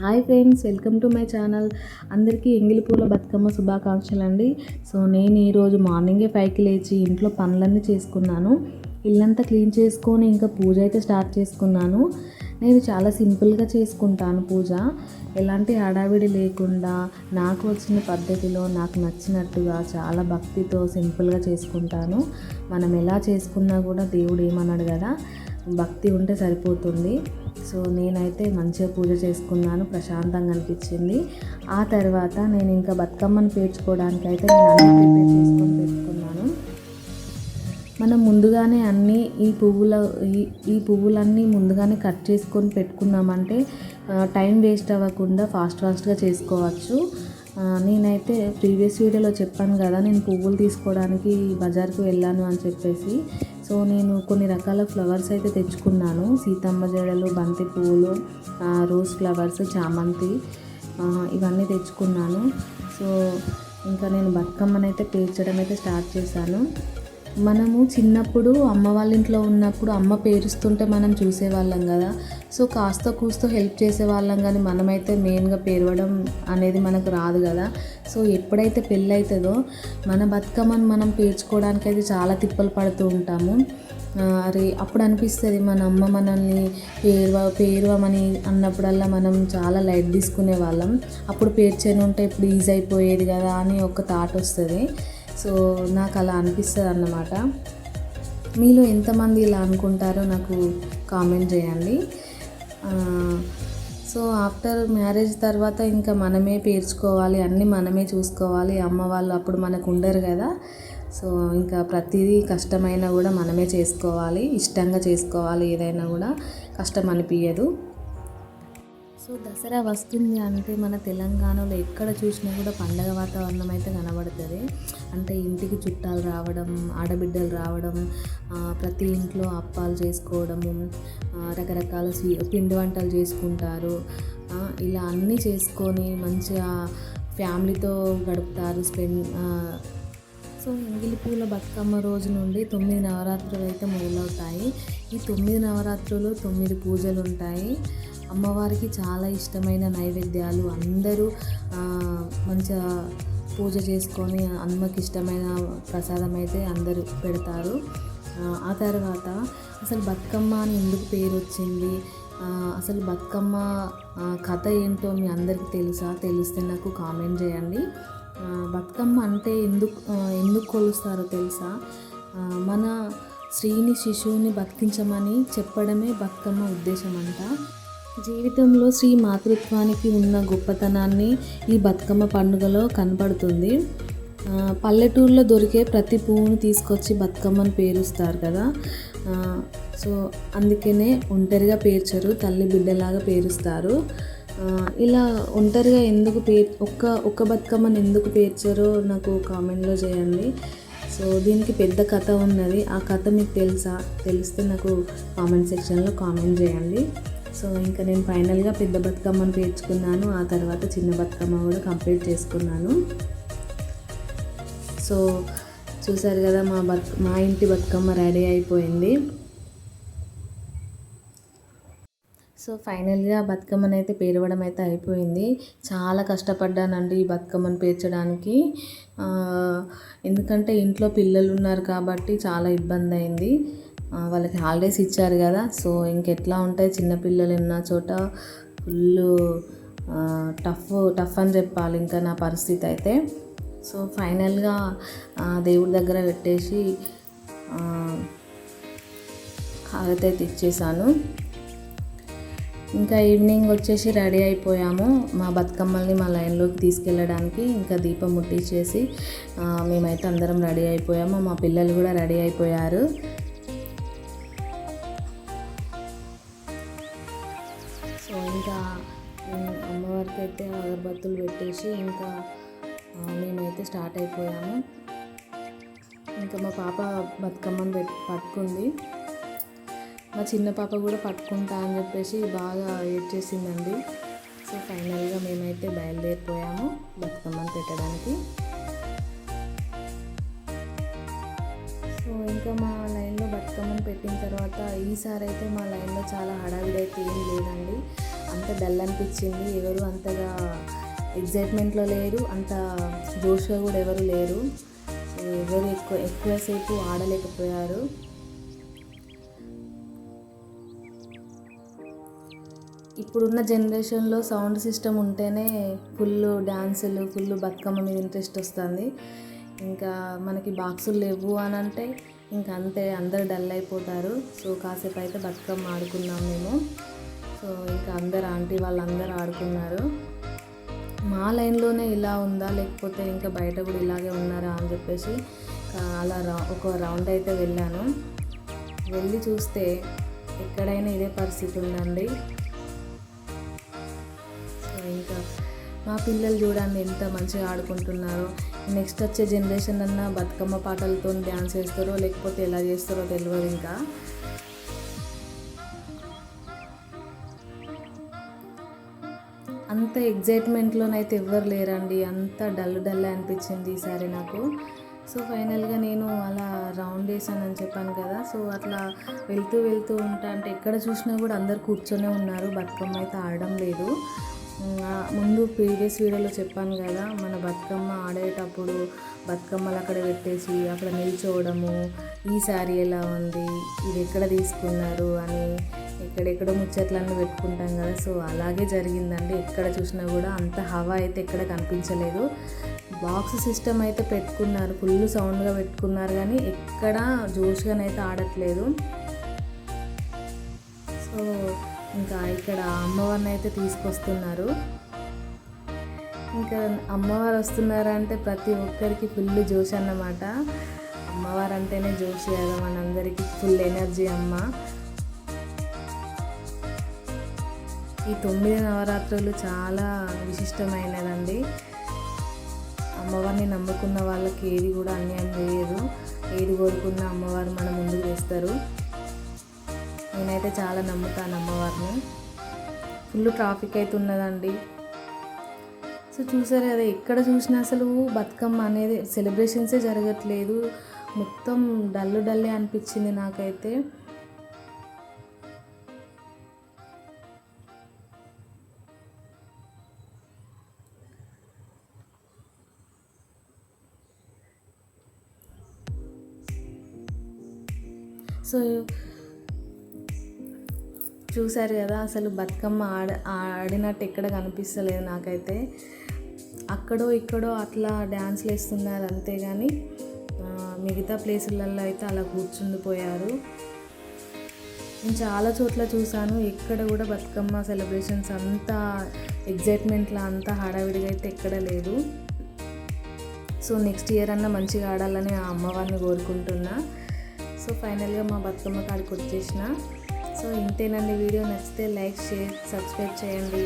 Hi friends welcome to my channel. అందరికీ ఎంగిలి పూల బతుకమ్మ శుభాకాంక్షలు అండి సో నేను ఈరోజు మార్నింగే పైకి లేచి ఇంట్లో పనులన్నీ చేసుకున్నాను. ఇల్లంతా క్లీన్ చేసుకొని ఇంకా పూజ అయితే స్టార్ట్ చేసుకున్నాను. నేను చాలా సింపుల్గా చేసుకుంటాను పూజ. ఎలాంటి హడావిడి లేకుండా నాకు వచ్చిన పద్ధతిలో నాకు నచ్చినట్టుగా చాలా భక్తితో సింపుల్గా చేసుకుంటాను. మనం ఎలా చేసుకున్నా కూడా దేవుడు ఏమన్నాడు కదా? భక్తి ఉంటే సరిపోతుంది. సో నేనైతే మంచిగా పూజ చేసుకున్నాను ప్రశాంతంగా అనిపించింది. ఆ తర్వాత నేను ఇంకా బతుకమ్మను పేర్చుకోవడానికి అయితే నేను అన్ని ప్రిపేర్ చేసుకొని పెట్టుకున్నాను. మనం ముందుగానే అన్నీ ఈ పువ్వుల ఈ ఈ పువ్వులన్నీ ముందుగానే కట్ చేసుకొని పెట్టుకున్నామంటే టైం వేస్ట్ అవ్వకుండా ఫాస్ట్ ఫాస్ట్గా చేసుకోవచ్చు. నేనైతే ప్రీవియస్ వీడియోలో చెప్పాను కదా నేను పువ్వులు తీసుకోవడానికి బజార్కు వెళ్ళాను అని చెప్పేసి. సో నేను కొన్ని రకాల ఫ్లవర్స్ అయితే తెచ్చుకున్నాను. సీతమ్మ జడలు బంతి పువ్వులు రోజ్ ఫ్లవర్స్ చామంతి ఇవన్నీ తెచ్చుకున్నాను. సో ఇంకా నేను బతుకమ్మనైతే పేర్చడం అయితే స్టార్ట్ చేశాను. మనము చిన్నప్పుడు అమ్మ వాళ్ళ ఇంట్లో ఉన్నప్పుడు అమ్మ పేరుస్తుంటే మనం చూసేవాళ్ళం కదా. సో కాస్త కూస్తో హెల్ప్ చేసేవాళ్ళం కానీ మనమైతే మెయిన్గా పేరవడం అనేది మనకు రాదు కదా. సో ఎప్పుడైతే పెళ్ళి అవుతుందో మన బతుకమ్మను మనం పేర్చుకోవడానికి అయితే చాలా తిప్పలు పడుతూ ఉంటాము. అరే అప్పుడు అనిపిస్తుంది మన అమ్మ మనల్ని పేరువ పేరువమని అన్నప్పుడల్లా మనం చాలా లైట్ తీసుకునే వాళ్ళం అప్పుడు పేర్చని ఉంటే ఇప్పుడు ఈజీ అయిపోయేది కదా అని ఒక థాట్ వస్తుంది. సో నాకు అలా అనిపిస్తుంది అన్నమాట మీలో ఎంతమంది ఇలా అనుకుంటారో నాకు కామెంట్ చేయండి. సో ఆఫ్టర్ మ్యారేజ్ తర్వాత ఇంకా మనమే పేర్చుకోవాలి అన్నీ మనమే చూసుకోవాలి. అమ్మ వాళ్ళు అప్పుడు మనకు ఉండరు కదా. సో ఇంకా ప్రతిదీ కష్టమైనా కూడా మనమే చేసుకోవాలి ఇష్టంగా చేసుకోవాలి ఏదైనా కూడా. కష్టం అనిపించదు సో దసరా వస్తుంది అంటే మన తెలంగాణలో ఎక్కడ చూసినా కూడా పండగ వాతావరణం అయితే కనబడుతుంది. అంటే ఇంటికి చుట్టాలు రావడం ఆడబిడ్డలు రావడం ప్రతి ఇంట్లో అప్పాలు చేసుకోవడము రకరకాల స్వీ పిండి వంటలు చేసుకుంటారు. ఇలా అన్నీ చేసుకొని మంచిగా ఫ్యామిలీతో గడుపుతారు స్పెండ్ సో ఎంగిలి పూల బతుకమ్మ రోజు నుండి తొమ్మిది నవరాత్రులు అయితే మొదలవుతాయి. ఈ తొమ్మిది నవరాత్రులు తొమ్మిది పూజలు ఉంటాయి. అమ్మవారికి చాలా ఇష్టమైన నైవేద్యాలు. అందరూ మంచిగా పూజ చేసుకొని అమ్మకి ఇష్టమైన ప్రసాదం అయితే అందరూ పెడతారు. ఆ, తర్వాత అసలు బతుకమ్మ అని ఎందుకు పేరు వచ్చింది? అసలు బతుకమ్మ కథ ఏంటో మీ అందరికీ తెలుసా? తెలిస్తే నాకు కామెంట్ చేయండి. బతుకమ్మ అంటే ఎందుకు ఎందుకు కొలుస్తారో తెలుసా? మన స్త్రీని శిశువుని బతికించమని చెప్పడమే బతుకమ్మ ఉద్దేశం అంట జీవితంలో స్త్రీ మాతృత్వానికి ఉన్న గొప్పతనాన్ని ఈ బతుకమ్మ పండుగలో కనపడుతుంది పల్లెటూరులో దొరికే ప్రతి పువ్వును తీసుకొచ్చి బతుకమ్మని పేరుస్తారు కదా. సో అందుకనే ఒంటరిగా పేర్చరు తల్లి బిడ్డలాగా పేరుస్తారు. ఇలా ఒంటరిగా ఎందుకు పే ఒక్క ఒక్క బతుకమ్మని ఎందుకు పేర్చారో నాకు కామెంట్లో చేయండి. సో దీనికి పెద్ద కథ ఉన్నది. ఆ కథ మీకు తెలుసా? తెలిస్తే నాకు కామెంట్ సెక్షన్లో కామెంట్ చేయండి. సో ఇంకా నేను ఫైనల్గా పెద్ద బతుకమ్మను పేర్చుకున్నాను. ఆ తర్వాత చిన్న బతుకమ్మ కూడా కంప్లీట్ చేసుకున్నాను. సో చూసారు కదా మా బత్ మా ఇంటి బతుకమ్మ రెడీ అయిపోయింది. సో ఫైనల్గా బతుకమ్మను అయితే పేరవడం అయితే అయిపోయింది. చాలా కష్టపడ్డానండి ఈ బతుకమ్మను పేర్చడానికి. ఎందుకంటే ఇంట్లో పిల్లలు ఉన్నారు కాబట్టి చాలా ఇబ్బంది అయింది. వాళ్ళకి హాలిడేస్ ఇచ్చారు కదా. సో ఇంకెట్లా ఉంటాయి చిన్నపిల్లలు ఉన్న చోట ఫుల్ టఫ్ టఫ్ అని చెప్పాలి ఇంకా నా పరిస్థితి అయితే. సో ఫైనల్గా దేవుడి దగ్గర పెట్టేసి హారతి అయితే ఇచ్చేసాను. ఇంకా ఈవినింగ్ వచ్చేసి రెడీ అయిపోయాము. మా బతుకమ్మల్ని మా లైన్లోకి తీసుకెళ్ళడానికి ఇంకా దీపం ముట్టించేసి మేమైతే అందరం రెడీ అయిపోయాము. మా పిల్లలు కూడా రెడీ అయిపోయారు. అయితే అగరబత్తులు పెట్టేసి ఇంకా మేమైతే స్టార్ట్ అయిపోయాము. ఇంకా మా పాప బతుకమ్మను పెట్ పట్టుకుంది. మా చిన్న పాప కూడా పట్టుకుంటా అని చెప్పేసి బాగా వెయిట్ చేసిందండి. సో ఫైనల్గా మేమైతే బయలుదేరిపోయాము బతుకమ్మను పెట్టడానికి. సో ఇంకా మా లైన్లో బతుకమ్మను పెట్టిన తర్వాత ఈసారి అయితే మా లైన్లో చాలా హడావిడి అయితే ఏం లేదండి. అంత డల్ అనిపించింది. ఎవరు అంతగా ఎగ్జైట్మెంట్లో లేరు. అంత జోష్గా కూడా ఎవరు లేరు. ఎవరు ఎక్కువ ఎక్కువసేపు ఆడలేకపోయారు. ఇప్పుడున్న జనరేషన్లో సౌండ్ సిస్టమ్ ఉంటేనే ఫుల్ డ్యాన్సులు ఫుల్ బతుకమ్మ మీద ఇంట్రెస్ట్ వస్తుంది. ఇంకా మనకి బాక్సులు లేవు అని అంటే ఇంకా అంతే అందరు డల్ అయిపోతారు. సో కాసేపు అయితే బతుకమ్మ ఆడుకున్నాం మేము. సో ఇక అందరు ఆంటీ వాళ్ళందరూ ఆడుకున్నారు. మా లైన్లోనే ఇలా ఉందా లేకపోతే ఇంకా బయట కూడా ఇలాగే ఉన్నారా అని చెప్పేసి అలా రా ఒక రౌండ్ అయితే వెళ్ళాను. వెళ్ళి చూస్తే ఎక్కడైనా ఇదే పరిస్థితి ఉందండి. సో ఇంకా మా పిల్లలు చూడండి ఎంత మంచిగా ఆడుకుంటున్నారో. నెక్స్ట్ వచ్చే జనరేషన్ అన్న బతుకమ్మ పాటలతో డ్యాన్స్ చేస్తారో లేకపోతే ఎలా చేస్తారో తెలియదు ఇంకా. అంత ఎగ్జైట్మెంట్లోనైతే ఎవ్వరు లేరండి. అంత డల్ డల్ అనిపించింది ఈసారి నాకు. సో ఫైనల్గా నేను అలా రౌండ్ వేసానని చెప్పాను కదా. సో అట్లా వెళ్తూ వెళ్తూ ఉంటా అంటే ఎక్కడ చూసినా కూడా అందరు కూర్చొనే ఉన్నారు. బతుకమ్మ అయితే ఆడడం లేదు. ముందు ప్రీవియస్ వీడియోలో చెప్పాను కదా మన బతుకమ్మ ఆడేటప్పుడు బతుకమ్మలు అక్కడ పెట్టేసి అక్కడ నిల్చోవడము ఈ శారీ ఎలా ఉంది ఇది ఎక్కడ తీసుకున్నారు అని ఎక్కడెక్కడో ముచ్చట్లన్నీ పెట్టుకుంటాం కదా. సో అలాగే జరిగిందండి. ఎక్కడ చూసినా కూడా అంత హవా అయితే ఎక్కడ కనిపించలేదు. బాక్స్ సిస్టమ్ అయితే పెట్టుకున్నారు ఫుల్ సౌండ్గా పెట్టుకున్నారు కానీ ఎక్కడ జోష్గానైతే ఆడట్లేదు. సో ఇంకా ఇక్కడ అమ్మవారిని అయితే తీసుకొస్తున్నారు. ఇంకా అమ్మవారు వస్తున్నారంటే ప్రతి ఒక్కరికి ఫుల్ జోష్ అన్నమాట. అమ్మవారు అంటేనే జోష్ కదా మనందరికీ ఫుల్ ఎనర్జీ అమ్మ. ఈ తొమ్మిది నవరాత్రులు చాలా విశిష్టమైనదండి. అమ్మవారిని నమ్ముకున్న వాళ్ళకి ఏది కూడా అన్యాయం చేయదు ఏది కోరుకున్న అమ్మవారు మన ముందుకు చేస్తారు నేనైతే చాలా నమ్ముతాను అమ్మవారిని. ఫుల్ ట్రాఫిక్ అయితే ఉన్నదండి. సో చూసారు కదా ఎక్కడ చూసినా అసలు బతుకమ్మ అనేది సెలబ్రేషన్సే జరగట్లేదు. మొత్తం డల్లు డల్లే అనిపించింది నాకైతే. సో చూశారు కదా అసలు బతుకమ్మ ఆడ ఆడినట్టు ఎక్కడ కనిపిస్తలేదు నాకైతే. అక్కడో ఇక్కడో అట్లా డ్యాన్స్లు వేస్తున్నారు అంతేగాని మిగతా ప్లేసులలో అయితే అలా కూర్చుండిపోయారు నేను చాలా చోట్ల చూశాను ఎక్కడ కూడా బతుకమ్మ సెలబ్రేషన్స్ అంతా ఎగ్జైట్మెంట్లో అంతా హడావిడిగా అయితే ఎక్కడ లేదు. సో నెక్స్ట్ ఇయర్ అన్న మంచిగా ఆడాలని ఆ అమ్మవారిని కోరుకుంటున్నా. సో ఫైనల్గా మా బతుకమ్మ కాడికి వచ్చేసిన. సో ఇంతేనండి వీడియో. నచ్చితే లైక్ షేర్ సబ్స్క్రైబ్ చేయండి.